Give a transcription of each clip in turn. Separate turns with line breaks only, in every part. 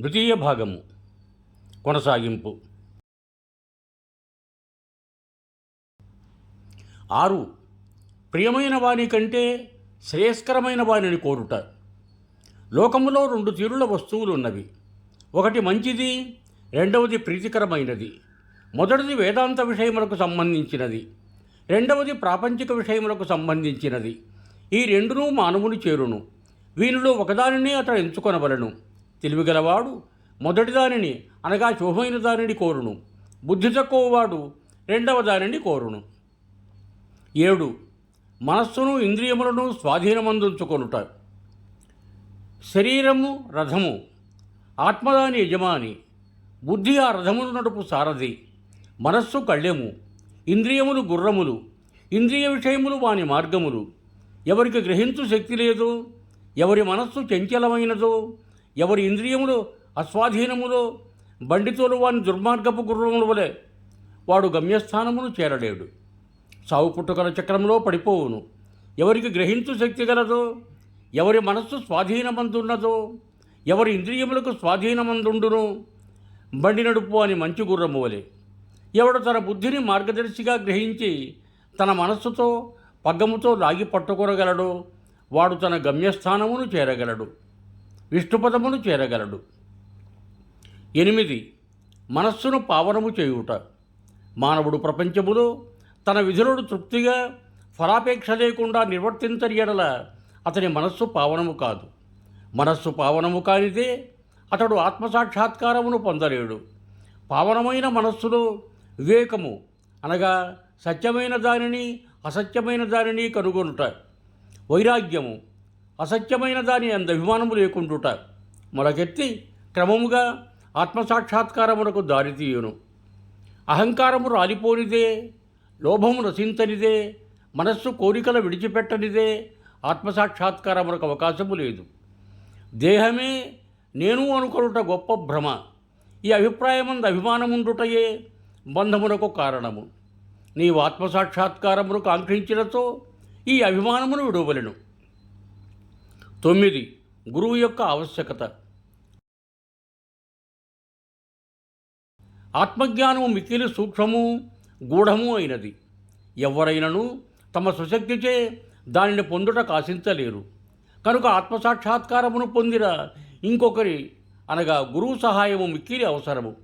ద్వితీయ భాగము కొనసాగింపు. ఆరు ప్రియమైన వాని కంటే శ్రేయస్కరమైన వాణిని కోరుట. లోకములో రెండు తీరుల వస్తువులు ఉన్నవి ఒకటి మంచిది రెండవది ప్రీతికరమైనది. మొదటిది వేదాంత విషయములకు సంబంధించినది. రెండవది ప్రాపంచిక విషయములకు సంబంధించినది. ఈ రెండునూ మానవుని చేరును. వీనిలో ఒకదానినే అతడు ఎంచుకొనవలను. తెలివిగలవాడు మొదటి దానిని అనగా శుభమైన దానిని కోరును. బుద్ధి తక్కువవాడు రెండవ దానిని కోరును. ఏడు. మనస్సును ఇంద్రియములను స్వాధీనమందుంచుకొనుట. శరీరము రథము. ఆత్మదాని యజమాని. బుద్ధి ఆ రథమును నడుపు సారథి. మనస్సు కళ్ళెము ఇంద్రియములు గుర్రములు. ఇంద్రియ విషయములు వాని మార్గములు. ఎవరికి గ్రహించు శక్తి లేదో. ఎవరి మనస్సు చంచలమైనదో ఎవరి ఇంద్రియములు అస్వాధీనములో బండితోలు వాని దుర్మార్గపు గుర్రముల వలె వాడు గమ్యస్థానమును చేరలేడు. సావు పుట్టుకల చక్రంలో పడిపోవును. ఎవరికి గ్రహించు శక్తి గలదో ఎవరి మనస్సు స్వాధీనమందున్నదో ఎవరి ఇంద్రియములకు స్వాధీనమందుండును బండి నడుపు అని మంచి గుర్రము వలె. ఎవడు తన బుద్ధిని మార్గదర్శిగా గ్రహించి తన మనస్సుతో పగ్గముతో లాగి పట్టుకొనగలడు వాడు తన గమ్యస్థానమును చేరగలడు. విష్ణుపదమును చేరగలడు. ఎనిమిది. మనస్సును పావనము చేయుట. మానవుడు ప్రపంచములో తన విధులను తృప్తిగా ఫలాపేక్ష లేకుండా నిర్వర్తించని ఎడల అతని మనస్సు పావనము కాదు. మనస్సు పావనము కానిదే అతడు ఆత్మసాక్షాత్కారమును పొందలేడు. పావనమైన మనస్సులో వివేకము అనగా సత్యమైన దానిని అసత్యమైన దానిని కనుగొనుట. వైరాగ్యము అసత్యమైన దాని అంత అభిమానము లేకుండుట. మరొకెత్తి క్రమముగా ఆత్మసాక్షాత్కారమునకు దారితీయును అహంకారము రాలిపోనిదే లోభము రసించనిదే మనస్సు కోరికల విడిచిపెట్టనిదే ఆత్మసాక్షాత్కారమునకు అవకాశము లేదు. దేహమే నేను అనుకొనుట గొప్ప భ్రమ. ఈ అభిప్రాయమందు అభిమానముండుటయే బంధమునకు కారణము. నీవు ఆత్మసాక్షాత్కారమును కాంక్షించినతో ఈ అభిమానమును విడువలను. తొమ్మిది. గురువు యొక్క ఆవశ్యకత. ఆత్మజ్ఞానము మిక్కిలి సూక్ష్మము గూఢము అయినది. ఎవరైనను తమ సుశక్తిచే దానిని పొందుట కాశించలేరు కనుక ఆత్మసాక్షాత్కారమును పొందిన ఇంకొకరి అనగా గురువు సహాయము మిక్కిలి అవసరము.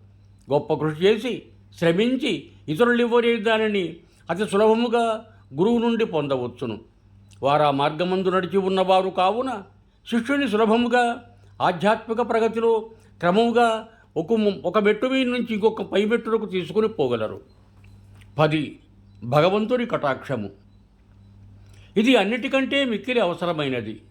గొప్ప కృషి చేసి శ్రమించి ఇతరులు ఇవ్వలేని దానిని అతి సులభముగా గురువు నుండి పొందవచ్చును. వారు ఆ మార్గమందు నడిచి ఉన్నవారు కావున శిష్యుని సులభముగా ఆధ్యాత్మిక ప్రగతిలో క్రమముగా ఒక ఒక మెట్టు మీద నుంచి ఇంకొక పై మెట్టులకు తీసుకుని పోగలరు. పది భగవంతుడి కటాక్షము. ఇది అన్నిటికంటే మిక్కిలి అవసరమైనది.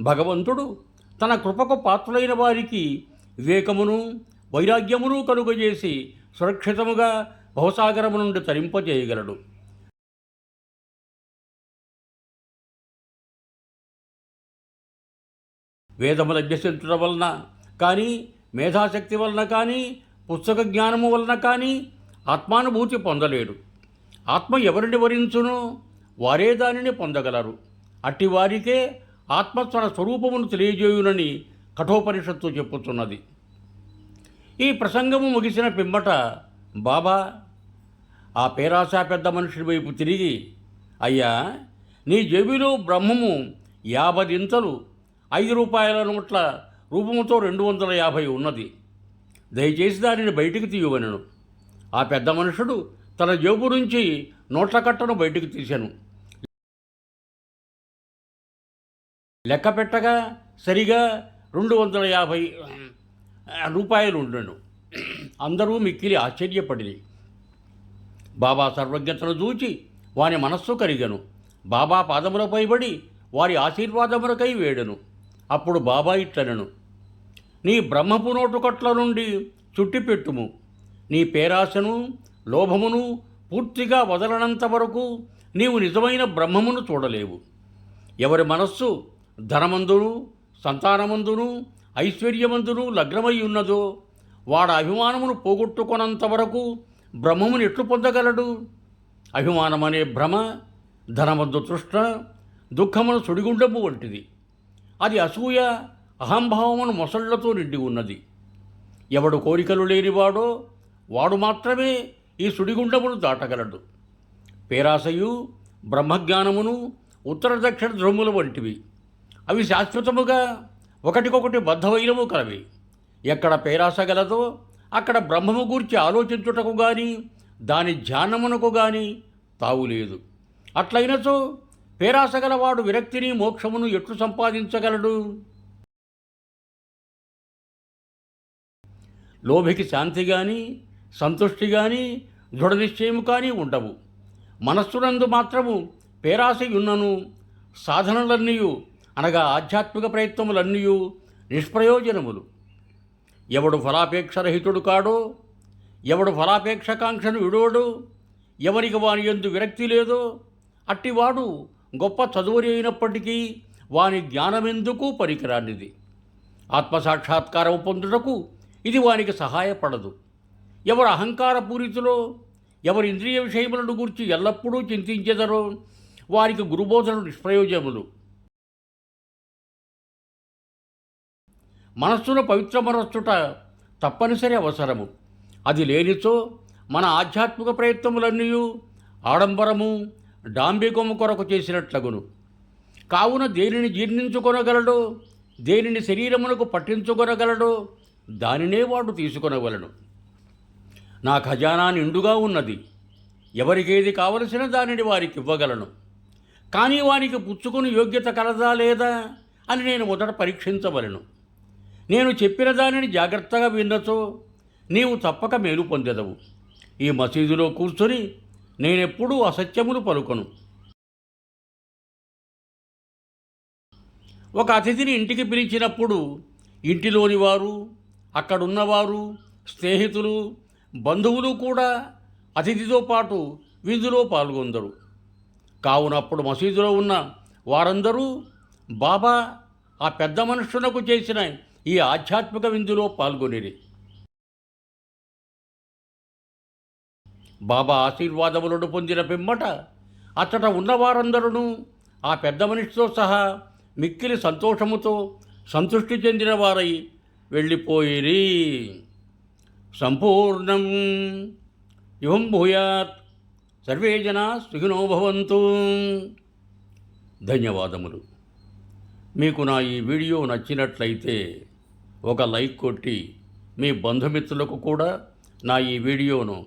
భగవంతుడు తన కృపకు పాత్రులైన వారికి వివేకమును వైరాగ్యమును కలుగజేసి సురక్షితముగా భవసాగరము నుండి తరింపజేయగలడు. వేదములు అభ్యసించడం వలన కానీ మేధాశక్తి వలన కానీ పుస్తక జ్ఞానము వలన కానీ ఆత్మానుభూతి పొందలేడు. ఆత్మ ఎవరిని వరించును? వారే దానిని పొందగలరు. అట్టి వారికే ఆత్మ తన స్వరూపమును తెలియజేయునని కఠోపనిషత్తు చెప్పుతున్నది ఈ ప్రసంగము ముగిసిన పిమ్మట బాబా ఆ పేరాశా పెద్ద మనుషుడి వైపు తిరిగి అయ్యా నీ జేబిలో బ్రహ్మము యాభదింతలు ఐదు రూపాయల నోట్ల రూపముతో రెండు వందల యాభై ఉన్నది. దయచేసి దానిని బయటికి తీయవనను. ఆ పెద్ద మనుషుడు తన జేబు నుంచి నోట్ల కట్టను బయటికి తీశాను. లెక్క పెట్టగా సరిగా రెండు వందల యాభై రూపాయలు ఉండను. అందరూ మిక్కిలి ఆశ్చర్యపడిరి. బాబా సర్వజ్ఞతను చూచి వాని మనస్సు కరిగను. బాబా పాదములపై పడి వారి ఆశీర్వాదములకై వేడెను. అప్పుడు బాబా ఇట్లనను నీ బ్రహ్మపు నోటుకట్ల నుండి చుట్టిపెట్టుము నీ పేరాశను లోభమును పూర్తిగా వదలనంత వరకు నీవు నిజమైన బ్రహ్మమును చూడలేవు. ఎవరి మనస్సు ధనమందును సంతానమందును ఐశ్వర్యమందును లగ్నమై ఉన్నదో వాడ అభిమానమును పోగొట్టుకున్నంత వరకు బ్రహ్మమును ఎట్లు పొందగలడు? అభిమానమనే భ్రమ ధనమందు తృష్ణ దుఃఖమును సుడిగుండము వంటిది. అది అసూయ అహంభావమును మొసళ్ళతో నిండి ఉన్నది. ఎవడు కోరికలు లేనివాడో వాడు మాత్రమే ఈ సుడిగుండమును దాటగలడు. పేరాసయు బ్రహ్మజ్ఞానమును ఉత్తర దక్షిణ ధ్రుములు వంటివి. అవి శాశ్వతముగా ఒకటికొకటి బద్ధవైనము కలవి. ఎక్కడ పేరాస గలదో అక్కడ బ్రహ్మము గూర్చి ఆలోచించుటకు గాని దాని ధ్యానమునకు గాని తావులేదు. అట్లయినచో పేరాసగలవాడు విరక్తిని మోక్షమును ఎట్లు సంపాదించగలడు? లోభికి శాంతి కానీ సంతుష్టి కానీ దృఢ నిశ్చయము కానీ ఉండవు. మనస్సునందు మాత్రము పేరాశయున్నను సాధనలన్నీయు అనగా ఆధ్యాత్మిక ప్రయత్నములన్నీయు నిష్ప్రయోజనములు. ఎవడు ఫలాపేక్షరహితుడు కాడో ఎవడు ఫలాపేక్షకాంక్షను విడోడు ఎవరికి వాని ఎందు విరక్తి లేదో అట్టివాడు గొప్ప చదువురి అయినప్పటికీ వాని జ్ఞానమెందుకు పనికిరానిది ఆత్మసాక్షాత్కారం పొందుటకు ఇది వానికి సహాయపడదు. ఎవరు అహంకారపూరితులో ఎవరి ఇంద్రియ విషయములను గురించి ఎల్లప్పుడూ చింతించెదరో వారికి గురుబోధనలు నిష్ప్రయోజములు. మనస్సును పవిత్రమరచుట తప్పనిసరి అవసరము. అది లేనిచో మన ఆధ్యాత్మిక ప్రయత్నములన్నీ ఆడంబరము డాంబికము కొరకు చేసినట్లగును. కావున దేనిని జీర్ణించుకొనగలడు? దేనిని శరీరమునకు పట్టించుకొనగలడు? దానినే వాడు తీసుకొనగలను నా ఖజానా నిండుగా ఉన్నది. ఎవరికేది కావలసిన దానిని వారికి ఇవ్వగలను కానీ వానికి పుచ్చుకుని యోగ్యత కలదా లేదా అని నేను మొదట పరీక్షించవలను. నేను చెప్పిన దానిని జాగ్రత్తగా విన్నచో నీవు తప్పక మేలు పొందెదవు. ఈ మసీదులో కూర్చొని నేనెప్పుడూ అసత్యములు పలుకను. ఒక అతిథిని ఇంటికి పిలిచినప్పుడు ఇంటిలోని వారు అక్కడున్నవారు స్నేహితులు బంధువులు కూడా అతిథితో పాటు విందులో పాల్గొందరు. కావునప్పుడు మసీదులో ఉన్న వారందరూ బాబా ఆ పెద్ద మనుషులకు చేసిన ఈ ఆధ్యాత్మిక విందులో పాల్గొనేది బాబా ఆశీర్వాదములను పొందిన పిమ్మట అచ్చట ఉన్నవారందరూ ఆ పెద్ద మనిషితో సహా మిక్కిలి సంతోషముతో సంతృష్టి చెందిన వారై వెళ్ళిపోయిరి. సంపూర్ణం. యువం భూయాత్. సర్వే జనా సుఖినో భవంతు. ధన్యవాదములు. మీకు నా ఈ వీడియో నచ్చినట్లయితే ఒక లైక్ కొట్టి మీ బంధుమిత్రులకు కూడా నా ఈ వీడియోను